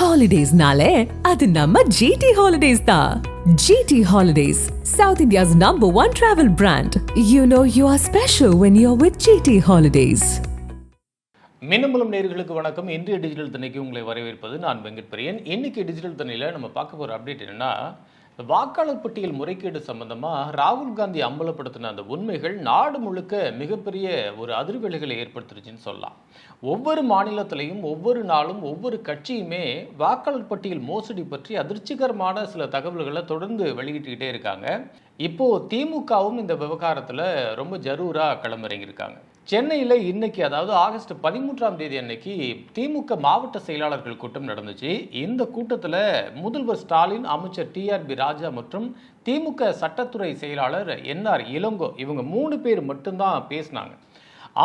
ஹாலிடேஸ்னாலே அது நம்ம ஜிடி ஹாலிடேஸ் தான் GT holidays south India's number one travel brand you know you are special when you are with GT holidays Minnambalam நேர்களுக்கு வணக்கம். இன்றைய digital தன்னைக்கு உங்களை வரவேற்பது நான் வெங்கட் பிரியன் இன்னைக்கு டிஜிட்டல் தண்ணியில் நம்ம பார்க்க போகிற அப்டேட் என்னன்னா வாக்காளர் பட்டியல் முறைகேடு சம்பந்தமாக ராகுல் காந்தி அம்பலப்படுத்தின அந்த உண்மைகள் நாடு முழுக்க மிகப்பெரிய ஒரு அதிர்வலைகளை ஏற்படுத்திருச்சுன்னு சொல்லலாம். ஒவ்வொரு மாநிலத்திலையும் ஒவ்வொரு நாளும் ஒவ்வொரு கட்சியுமே வாக்காளர் பட்டியல் மோசடி பற்றி அதிர்ச்சிகரமான சில தகவல்களை தொடர்ந்து வெளியிட்டுக்கிட்டே இருக்காங்க. இப்போது திமுகவும் இந்த விவகாரத்தில் ரொம்ப ஜரூராக களமிறங்கியிருக்காங்க. சென்னையில் இன்னைக்கு அதாவது ஆகஸ்ட் பதிமூன்றாம் தேதி அன்னைக்கு திமுக மாவட்ட செயலாளர்கள் கூட்டம் நடந்துச்சு. இந்த கூட்டத்தில் முதல்வர் ஸ்டாலின் அமைச்சர் டிஆர்பி ராஜா மற்றும் திமுக சட்டத்துறை செயலாளர் என்ஆர் இளங்கோ இவங்க மூணு பேர் மட்டும்தான் பேசினாங்க.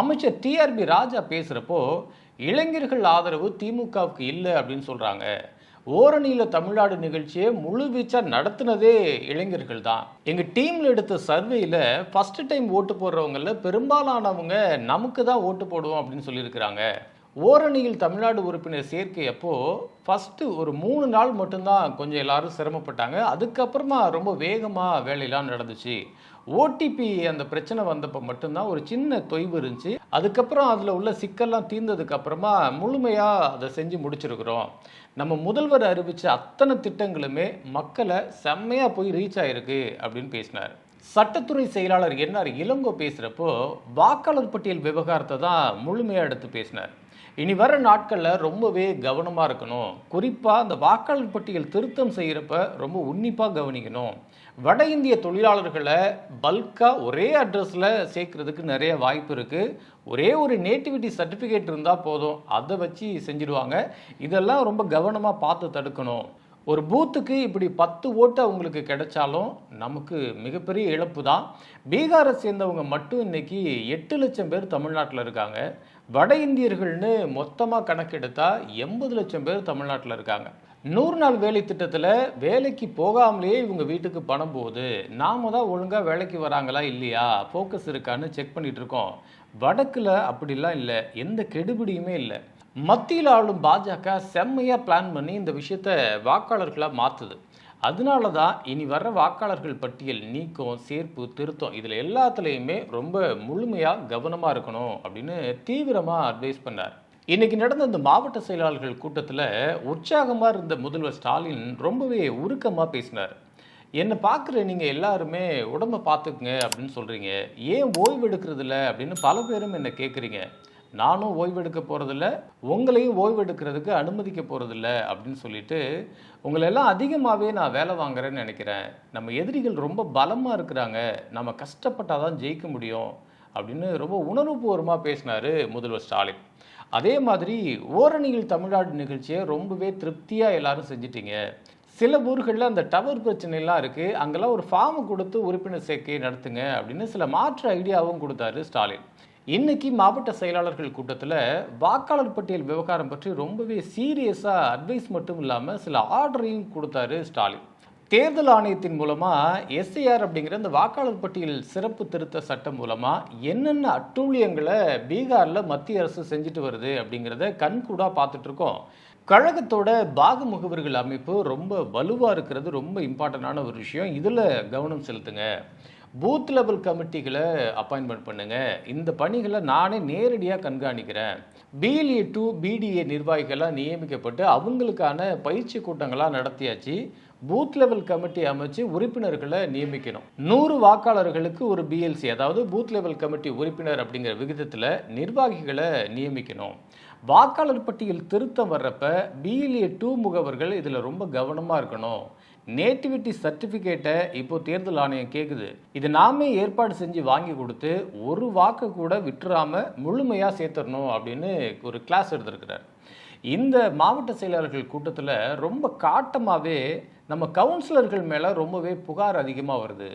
அமைச்சர் டிஆர்பி ராஜா பேசுகிறப்போ இளைஞர்கள் ஆதரவு திமுகவுக்கு இல்லை அப்படின்னு சொல்கிறாங்க ஓரணியில் தமிழ்நாடு நிகழ்ச்சியை முழுவீச்சாக நடத்தினதே இளைஞர்கள் தான். எங்கள் டீமில் எடுத்த சர்வேயில் ஃபஸ்ட்டு டைம் ஓட்டு போடுறவங்களில் பெரும்பாலானவங்க நமக்கு தான் ஓட்டு போடுவோம் அப்படின்னு சொல்லியிருக்கிறாங்க. ஓரணியில் தமிழ்நாடு உறுப்பினர் சேர்க்கை அப்போது ஃபஸ்ட்டு ஒரு மூணு நாள் மட்டும்தான் கொஞ்சம் எல்லாரும் சிரமப்பட்டாங்க. அதுக்கப்புறமா ரொம்ப வேகமாக வேலையெல்லாம் நடந்துச்சு. ஓடிபி அந்த பிரச்சனை வந்தப்போ மட்டும்தான் ஒரு சின்ன தொய்வு இருந்துச்சு. அதுக்கப்புறம் அதில் உள்ள சிக்கல்லாம் தீர்ந்ததுக்கப்புறமா முழுமையாக அதை செஞ்சு முடிச்சிருக்கிறோம். நம்ம முதல்வர் அறிவித்த அத்தனை திட்டங்களுமே மக்களை செம்மையாக போய் ரீச் ஆகிருக்கு அப்படின்னு பேசினார். சட்டத்துறை செயலாளர் என்ஆர் இளங்கோ பேசுகிறப்போ வாக்காளர் பட்டியல் விவகாரத்தை தான் முழுமையாக எடுத்து பேசினார். இனி வர நாட்களில் ரொம்பவே கவனமாக இருக்கணும். குறிப்பாக அந்த வாக்காளர் பட்டியல் திருத்தம் செய்கிறப்ப ரொம்ப உன்னிப்பாக கவனிக்கணும். வட இந்திய தொழிலாளர்களை பல்காக ஒரே அட்ரஸில் சேர்க்குறதுக்கு நிறைய வாய்ப்பு இருக்குது ஒரே ஒரு நேட்டிவிட்டி சர்டிஃபிகேட் இருந்தால் போதும். அதை வச்சு செஞ்சுடுவாங்க இதெல்லாம் ரொம்ப கவனமாக பார்த்து தடுக்கணும். ஒரு பூத்துக்கு இப்படி பத்து ஓட்டு அவங்களுக்கு கிடைச்சாலும் நமக்கு மிகப்பெரிய இழப்பு தான் பீகாரை சேர்ந்தவங்க மட்டும் இன்னைக்கு எட்டு லட்சம் பேர் தமிழ்நாட்டில் இருக்காங்க. வட இந்தியர்கள்னு மொத்தமாக கணக்கெடுத்தா எண்பது லட்சம் பேர் தமிழ்நாட்டில் இருக்காங்க. நூறு நாள் வேலை திட்டத்தில் வேலைக்கு போகாமலேயே இவங்க வீட்டுக்கு பணம் போகுது. நாம தான் ஒழுங்காக வேலைக்கு வராங்களா இல்லையா? ஃபோக்கஸ் இருக்கான்னு செக் பண்ணிகிட்ருக்கோம் இருக்கோம். வடக்கில் அப்படிலாம் இல்லை. எந்த கெடுபிடியுமே இல்லை. மத்தியில் ஆளும் பாஜக செம்மையாக பிளான் பண்ணி இந்த விஷயத்த வாக்காளர்களாக மாற்றுது அதனால தான் இனி வர்ற வாக்காளர்கள் பட்டியல் நீக்கம் சேர்ப்பு திருத்தம் இதில் எல்லாத்துலேயுமே ரொம்ப முழுமையாக கவனமாக இருக்கணும் அப்படின்னு தீவிரமாக அட்வைஸ் பண்ணார். இன்றைக்கி நடந்த இந்த மாவட்ட செயலாளர்கள் கூட்டத்தில் உற்சாகமாக இருந்த முதல்வர் ஸ்டாலின் ரொம்பவே உருக்கமாக பேசினார். என்னை பார்க்குற நீங்கள் எல்லாருமே உடம்பை பார்த்துக்குங்க அப்படின்னு சொல்கிறீங்க ஏன் ஓய்வு எடுக்கிறதில்ல? அப்படின்னு பல பேரும் என்னை கேட்குறீங்க நானும் ஓய்வெடுக்க போகிறதில்ல உங்களையும் ஓய்வெடுக்கிறதுக்கு அனுமதிக்க போகிறதில்ல அப்படின்னு சொல்லிட்டு உங்களெல்லாம் அதிகமாகவே நான் வேலை வாங்குறேன்னு நினைக்கிறேன். நம்ம எதிரிகள் ரொம்ப பலமாக இருக்கிறாங்க. நம்ம கஷ்டப்பட்டால் தான் ஜெயிக்க முடியும் அப்படின்னு ரொம்ப உணர்வுபூர்வமாக பேசினார் முதல்வர் ஸ்டாலின். அதே மாதிரி ஓரணியில் தமிழ்நாடு நிகழ்ச்சியை ரொம்பவே திருப்தியாக எல்லாரும் செஞ்சிட்டிங்க. சில ஊர்களில் அந்த டவர் பிரச்சனைலாம் இருக்குது அங்கெல்லாம் ஒரு ஃபார்ம் கொடுத்து உறுப்பினர் சேர்க்கை நடத்துங்க அப்படின்னு சில மாற்று ஐடியாவும் கொடுத்தாரு ஸ்டாலின். இன்னைக்கு மாவட்ட செயலாளர்கள் கூட்டத்தில் வாக்காளர் பட்டியல் விவகாரம் பற்றி ரொம்பவே சீரியஸாக அட்வைஸ் மட்டும் இல்லாமல் சில ஆர்டரையும் கொடுத்தாரு ஸ்டாலின். தேர்தல் ஆணையத்தின் மூலமாக எஸ்ஐஆர் அப்படிங்கிற இந்த வாக்காளர் பட்டியல் சிறப்பு திருத்த சட்டம் மூலமாக என்னென்ன அட்டூழியங்களை பீகாரில் மத்திய அரசு செஞ்சுட்டு வருது அப்படிங்கிறத கண்கூடாக பார்த்துட்ருக்கோம் கழகத்தோட பாக முகவர்கள் அமைப்பு ரொம்ப வலுவாக இருக்கிறது ரொம்ப இம்பார்ட்டண்டான ஒரு விஷயம். இதில் கவனம் செலுத்துங்க. பூத் லெவல் கமிட்டிகளை அப்பாயின்மெண்ட் பண்ணுங்கள் இந்த பணிகளை நானே நேரடியாக கண்காணிக்கிறேன். பிஎல்ஏ டூ பிடிஏ நிர்வாகிகளாக நியமிக்கப்பட்டு அவங்களுக்கான பயிற்சி கூட்டங்களாக நடத்தியாச்சு. பூத் லெவல் கமிட்டி அமைச்சு உறுப்பினர்களை நியமிக்கணும். நூறு வாக்காளர்களுக்கு ஒரு பிஎல்சி அதாவது பூத் லெவல் கமிட்டி உறுப்பினர் அப்படிங்கிற விகிதத்தில் நிர்வாகிகளை நியமிக்கணும். வாக்காளர் பட்டியல் திருத்தம் வர்றப்ப பிஎல்ஏ டூ முகவர்கள் இதில் ரொம்ப கவனமாக இருக்கணும். நேட்டிவிட்டி சர்டிஃபிகேட்டை இப்போ தேர்தல் ஆணையம் கேட்குது இது நாமே ஏற்பாடு செஞ்சு வாங்கி கொடுத்து ஒரு வாக்கு கூட விட்டுறாம முழுமையாக சேர்த்துடணும் அப்படின்னு ஒரு கிளாஸ் எடுத்திருக்கிறார். இந்த மாவட்ட செயலாளர்கள் கூட்டத்தில் ரொம்ப காட்டமாகவே நம்ம கவுன்சிலர்கள் மேலே ரொம்பவே புகார் அதிகமாக வருது.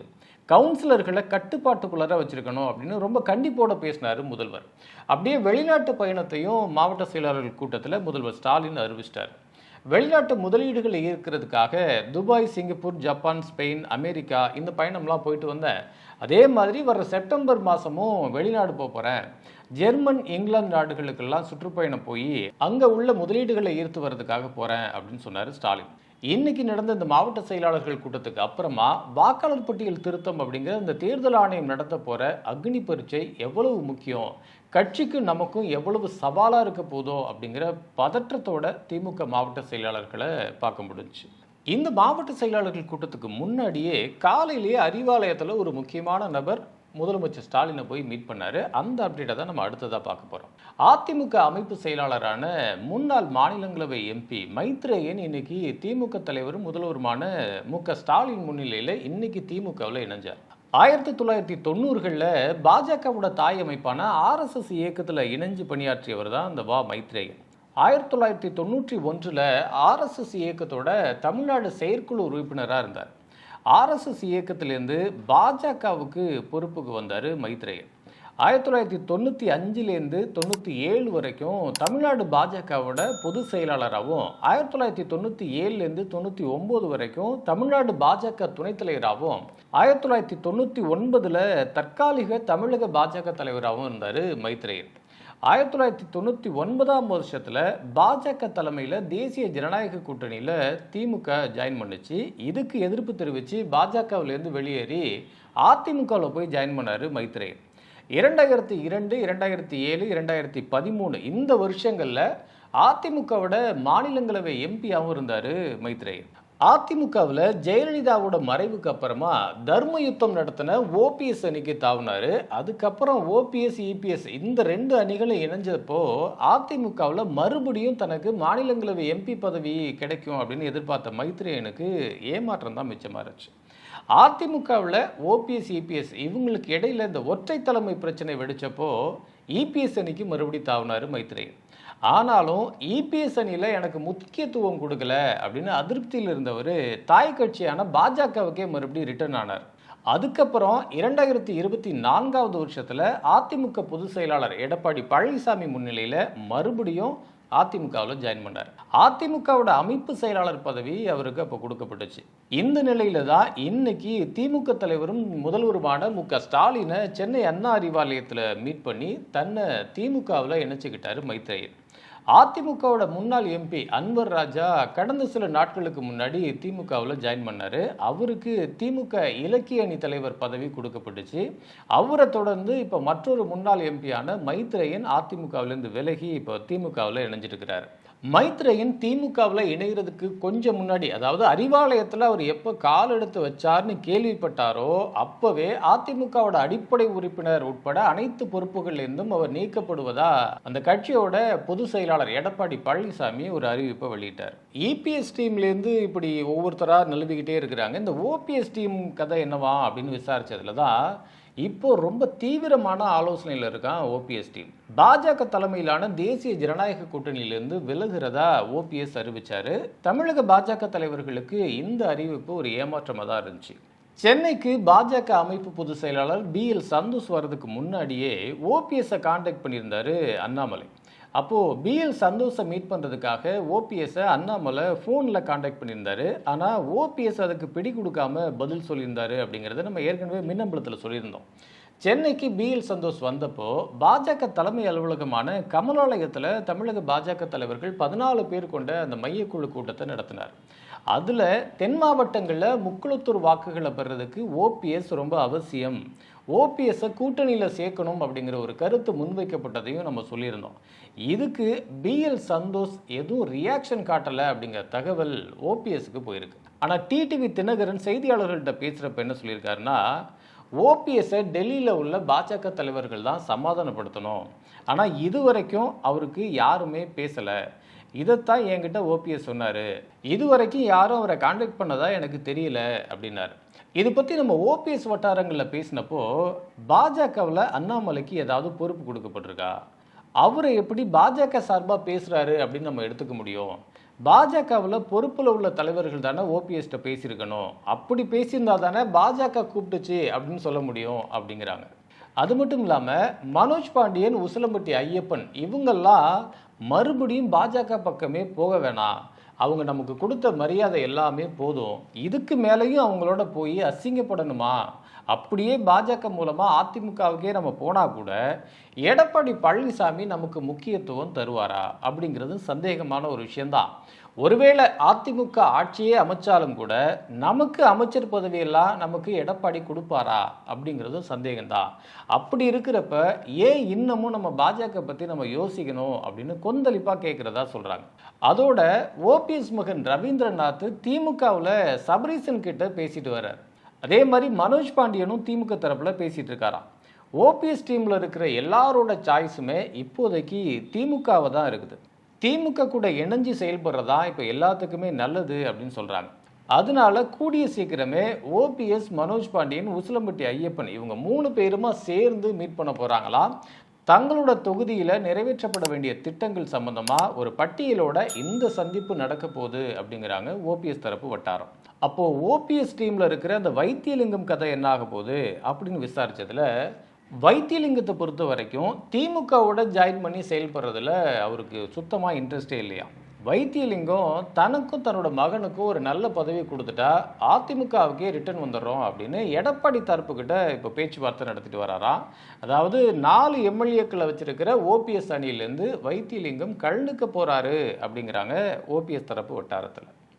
கவுன்சிலர்களை கட்டுப்பாட்டுக்குள்ளார வச்சுருக்கணும் அப்படின்னு ரொம்ப கண்டிப்போட பேசினார் முதல்வர். அப்படியே வெளிநாட்டு பயணத்தையும் மாவட்ட செயலாளர்கள் கூட்டத்தில் முதல்வர் ஸ்டாலின் அறிவிச்சிட்டார். வெளிநாட்டு முதலீடுகள் ஈர்க்கிறதுக்காக Dubai Singapore Japan Spain America இந்த பயணம்லாம் போயிட்டு வந்தேன். அதே மாதிரி வர செப்டம்பர் மாதமும் வெளிநாடு போக போகிறேன் ஜெர்மன் இங்கிலாந்து நாடுகளுக்கெல்லாம் சுற்றுப்பயணம் போய் அங்கே உள்ள முதலீடுகளை ஈர்த்து வர்றதுக்காக போகிறேன் அப்படின்னு சொன்னார் ஸ்டாலின். இன்னைக்கு நடந்த இந்த மாவட்ட செயலாளர்கள் கூட்டத்துக்கு அப்புறமா வாக்காளர் பட்டியல் திருத்தம் அப்படிங்கிற இந்த தேர்தல் ஆணையம் நடத்த போற அக்னி பரீட்சை எவ்வளவு முக்கியம்? கட்சிக்கு நமக்கும் எவ்வளவு சவாலா இருக்க போதோ அப்படிங்கிற பதற்றத்தோட திமுக மாவட்ட செயலாளர்களை பார்க்க முடிஞ்சுச்சு. இந்த மாவட்ட செயலாளர்கள் கூட்டத்துக்கு முன்னாடியே காலையிலேயே அறிவாலயத்தில் ஒரு முக்கியமான நபர் முதலமைச்சர் ஸ்டாலினை போய் மீட் பண்ணார். அந்த அப்டேட்டை தான் நம்ம அடுத்ததாக பார்க்க போகிறோம் அதிமுக அமைப்பு செயலாளரான முன்னாள் மாநிலங்களவை எம்பி மைத்ரேயன் இன்னைக்கு திமுக தலைவரும் முதல்வருமான மு க ஸ்டாலின் முன்னிலையில் இன்னைக்கு திமுகவில் இணைஞ்சார். ஆயிரத்தி தொள்ளாயிரத்தி தொண்ணூறுகளில் பாஜகவோட தாய் அமைப்பான ஆர்எஸ்எஸ் இயக்கத்தில் இணைஞ்சு பணியாற்றியவர் தான் அந்த வா மைத்ரேயன். ஆயிரத்தி தொள்ளாயிரத்தி தொண்ணூற்றி ஒன்றில் ஆர்எஸ்எஸ் இயக்கத்தோட தமிழ்நாடு செயற்குழு உறுப்பினராக இருந்தார். ஆர்எஸ்எஸ் இயக்கத்திலேருந்து பாஜகவுக்கு பொறுப்புக்கு வந்தார் மைத்ரேயன். ஆயிரத்தி தொள்ளாயிரத்தி தொண்ணூற்றி அஞ்சுலேருந்து தொண்ணூற்றி ஏழு வரைக்கும் தமிழ்நாடு பாஜகவோட பொதுச் செயலாளராகவும் ஆயிரத்தி தொள்ளாயிரத்தி தொண்ணூற்றி ஏழுலேருந்து தொண்ணூற்றி ஒம்பது வரைக்கும் தமிழ்நாடு பாஜக துணைத் தலைவராகவும் ஆயிரத்தி தொள்ளாயிரத்தி தொண்ணூற்றி ஒன்பதில் தற்காலிக தமிழக பாஜக தலைவராகவும் இருந்தார் மைத்ரேயன். ஆயிரத்தி தொள்ளாயிரத்தி தொண்ணூற்றி ஒன்பதாம் வருஷத்தில் பாஜக தலைமையில் தேசிய ஜனநாயக கூட்டணியில் திமுக ஜாயின் பண்ணுச்சு. இதுக்கு எதிர்ப்பு தெரிவித்து பாஜகவிலேருந்து வெளியேறி அதிமுகவில் போய் ஜாயின் பண்ணார் மைத்ரேயன். இரண்டாயிரத்தி இரண்டு இரண்டாயிரத்தி ஏழு இரண்டாயிரத்தி பதிமூணு இந்த வருஷங்களில் அதிமுகவோட மாநிலங்களவை எம்பியாகவும் இருந்தார் மைத்ரேயன். அதிமுகவில் ஜெயலலிதாவோட மறைவுக்கு அப்புறமா தர்ம யுத்தம் நடத்தின ஓபிஎஸ் அணிக்கு தாவினார். அதுக்கப்புறம் ஓபிஎஸ் இபிஎஸ் இந்த ரெண்டு அணிகளும் இணைஞ்சப்போ அதிமுகவில் மறுபடியும் தனக்கு மாநிலங்களவை எம்பி பதவி கிடைக்கும் அப்படின்னு எதிர்பார்த்த மைத்ரேயனுக்கு ஏமாற்றம் தான் மிச்சமாக இருந்துச்சு அதிமுகவில் ஓபிஎஸ் இபிஎஸ் இவங்களுக்கு இடையில இந்த ஒற்றை தலைமை பிரச்சனை வெடிச்சப்போ இபிஎஸ் அணிக்கு மறுபடியும் தாவினார் மைத்ரேயன். ஆனாலும் இபிஎஸ் அணியில் எனக்கு முக்கியத்துவம் கொடுக்கல அப்படின்னு அதிருப்தியில் இருந்தவர் தாய் கட்சியான பாஜகவுக்கே மறுபடியும் ரிட்டர்ன் ஆனார். அதுக்கப்புறம் இரண்டாயிரத்தி இருபத்தி நான்காவது வருஷத்தில் அதிமுக பொதுச் செயலாளர் எடப்பாடி பழனிசாமி முன்னிலையில் மறுபடியும் அதிமுகவில் ஜாயின் பண்ணார். அதிமுகவோட அமைப்பு செயலாளர் பதவி அவருக்கு அப்போ கொடுக்கப்பட்டுச்சு. இந்த நிலையில தான் இன்னைக்கு திமுக தலைவரும் முதல்வருமான மு க ஸ்டாலினை சென்னை அண்ணா அறிவாலயத்தில் மீட் பண்ணி தன்னை திமுகவில் இணைச்சிக்கிட்டாரு மைத்ரேயன் அதிமுகவோட முன்னாள் எம்பி அன்வர் ராஜா கடந்த சில நாட்களுக்கு முன்னாடி திமுகவில் ஜாயின் பண்ணார். அவருக்கு திமுக இலக்கிய அணி தலைவர் பதவி கொடுக்கப்பட்டுச்சு. அவரை தொடர்ந்து இப்போ மற்றொரு முன்னாள் எம்பியான மைத்ரேயன் அதிமுகவிலேருந்து விலகி இப்போ திமுகவில் இணைஞ்சிருக்கிறார் மைத்ரேயன் திமுகவில் இணைகிறதுக்கு கொஞ்சம் முன்னாடி அதாவது அறிவாலயத்தில் அவர் எப்போ கால் எடுத்து வச்சார்னு கேள்விப்பட்டாரோ அப்போவே அதிமுகவோட அடிப்படை உறுப்பினர் உட்பட அனைத்து பொறுப்புகளிலிருந்தும் அவர் நீக்கப்படுவதா அந்த கட்சியோட பொதுச் செயலாளர் எடப்பாடி பழனிசாமி ஒரு அறிவிப்பை வெளியிட்டார். இபிஎஸ் டீம்லேருந்து இப்படி ஒவ்வொருத்தராக நிலவிக்கிட்டே இருக்கிறாங்க. இந்த ஓபிஎஸ் டீம் கதை என்னவா அப்படின்னு விசாரிச்சதுல தான் இப்போ ரொம்ப தீவிரமான ஆலோசனையில் இருக்கான் ஓபிஎஸ் டீம். பாஜக தலைமையிலான தேசிய ஜனநாயக கூட்டணியிலிருந்து விலகிறதா ஓபிஎஸ் அறிவிச்சாரு. தமிழக பாஜக தலைவர்களுக்கு இந்த அறிவிப்பு ஒரு ஏமாற்றமாக தான் இருந்துச்சு. சென்னைக்கு பாஜக அமைப்பு பொதுச் செயலாளர் பி எல் சந்தோஷ் வர்றதுக்கு முன்னாடியே ஓபிஎஸ்ஸை காண்டாக்ட் பண்ணியிருந்தாரு அண்ணாமலை. அப்போது பிஎல் சந்தோஷை மீட் பண்ணுறதுக்காக ஓபிஎஸ்ஸை அண்ணாமலை ஃபோனில் காண்டாக்ட் பண்ணியிருந்தாரு. ஆனால் ஓபிஎஸ் அதுக்கு பிடி கொடுக்காம பதில் சொல்லியிருந்தாரு அப்படிங்கிறத நம்ம ஏற்கனவே மின்னம்பலத்தில் சொல்லியிருந்தோம். சென்னைக்கு பிஎல் சந்தோஷ் வந்தப்போ பாஜக தலைமை அலுவலகமான கமலாலயத்தில் தமிழக பாஜக தலைவர்கள் பதினாலு பேர் கொண்ட அந்த மையக்குழு கூட்டத்தை நடத்தினார். அதில் தென் மாவட்டங்களில் முக்குளத்தூர் வாக்குகளை பெறுறதுக்கு ஓபிஎஸ் ரொம்ப அவசியம். ஓபிஎஸ்ஸை கூட்டணியில் சேர்க்கணும் அப்படிங்கிற ஒரு கருத்து முன்வைக்கப்பட்டதையும் நம்ம சொல்லியிருந்தோம். இதுக்கு பிஎல் சந்தோஷ் எதுவும் ரியாக்ஷன் காட்டலை அப்படிங்கிற தகவல் ஓபிஎஸ்க்கு போயிருக்கு. ஆனால் டிடிவி தினகரன் செய்தியாளர்கள்ட்ட பேசுகிறப்ப என்ன சொல்லியிருக்காருன்னா ஓபிஎஸ்ஸை டெல்லியில் உள்ள பாஜக தலைவர்கள் தான் சமாதானப்படுத்தணும். ஆனால் இதுவரைக்கும் அவருக்கு யாருமே பேசலை. இதைத்தான் என்கிட்ட ஓபிஎஸ் சொன்னார். இதுவரைக்கும் யாரும் அவரை கான்டாக்ட் பண்ணதா எனக்கு தெரியல அப்படின்னாரு. இது பற்றி நம்ம ஓபிஎஸ் வட்டாரங்களில் பேசினப்போ பாஜகவில் அண்ணாமலைக்கு ஏதாவது பொறுப்பு கொடுக்கப்பட்டிருக்கா? அவரை எப்படி பாஜக சார்பாக பேசுகிறாரு அப்படின்னு நம்ம எடுத்துக்க முடியும். பாஜகவில் பொறுப்பில் உள்ள தலைவர்கள் தானே ஓபிஎஸ்கிட்ட பேசியிருக்கணும். அப்படி பேசியிருந்தா தானே பாஜக கூப்பிட்டுச்சு அப்படின்னு சொல்ல முடியும் அப்படிங்கிறாங்க. அது மட்டும் இல்லாமல் மனோஜ் பாண்டியன் உசிலம்பட்டி ஐயப்பன் இவங்கெல்லாம் மறுபடியும் பாஜக பக்கமே போக வேணாம். அவங்க நமக்கு கொடுத்த மரியாதை எல்லாமே போதும். இதுக்கு மேலேயும் அவங்களோட போய் அசிங்கப்படணுமா? அப்படியே பாஜக மூலமாக அதிமுகவுக்கே நம்ம போனால் கூட எடப்பாடி பழனிசாமி நமக்கு முக்கியத்துவம் தருவாரா? அப்படிங்கிறது சந்தேகமான ஒரு விஷயந்தான் ஒருவேளை அதிமுக ஆட்சியே அமைச்சாலும் கூட நமக்கு அமைச்சர் பதவியெல்லாம் நமக்கு எடப்பாடி கொடுப்பாரா அப்படிங்கிறதும் சந்தேகம்தான். அப்படி இருக்கிறப்ப ஏன் இன்னமும் நம்ம பாஜக பற்றி நம்ம யோசிக்கணும் அப்படின்னு கொந்தளிப்பாக கேட்குறதா சொல்கிறாங்க அதோட ஓபிஎஸ் மகன் ரவீந்திரநாத் திமுகவில் சபரீசன் கிட்ட பேசிட்டு வர்றார். அதே மாதிரி மனோஜ் பாண்டியனும் திமுக தரப்பில் பேசிகிட்டு இருக்காராம். ஓபிஎஸ் டீமில் இருக்கிற எல்லாரோட சாய்ஸுமே இப்போதைக்கு திமுகவை தான் இருக்குது. திமுக கூட இணைஞ்சு செயல்படுறதா? இப்போ எல்லாத்துக்குமே நல்லது அப்படின்னு சொல்கிறாங்க அதனால கூடிய சீக்கிரமே ஓபிஎஸ் மனோஜ் பாண்டியன் உசிலம்பட்டி ஐயப்பன் இவங்க மூணு பேருமா சேர்ந்து மீட் பண்ண போகிறாங்களா தங்களோட தொகுதியில் நிறைவேற்றப்பட வேண்டிய திட்டங்கள் சம்பந்தமாக ஒரு பட்டியலோட இந்த சந்திப்பு நடக்க போகுது அப்படிங்கிறாங்க ஓபிஎஸ் தரப்பு வட்டாரம். அப்போது ஓபிஎஸ் டீமில் இருக்கிற அந்த வைத்தியலிங்கம் கதை என்ன ஆக போகுது அப்படின்னு விசாரித்ததில் வைத்தியலிங்கத்தை பொறுத்த வரைக்கும் திமுகவோட ஜாயின் பண்ணி செயல்படுறதுல அவருக்கு சுத்தமாக இன்ட்ரெஸ்டே இல்லையா? வைத்தியலிங்கம் தனக்கும் தன்னோட மகனுக்கும் ஒரு நல்ல பதவி கொடுத்துட்டா அதிமுகவுக்கே ரிட்டர்ன் வந்துடுறோம் அப்படின்னு எடப்பாடி தரப்புக்கிட்ட இப்போ பேச்சுவார்த்தை நடத்திட்டு வராராம் அதாவது நாலு எம்எல்ஏக்களை வச்சிருக்கிற ஓபிஎஸ் அணியிலேருந்து வைத்தியலிங்கம் கழுந்துக்க போறாரு அப்படிங்கிறாங்க ஓபிஎஸ் தரப்பு வட்டாரத்தில்.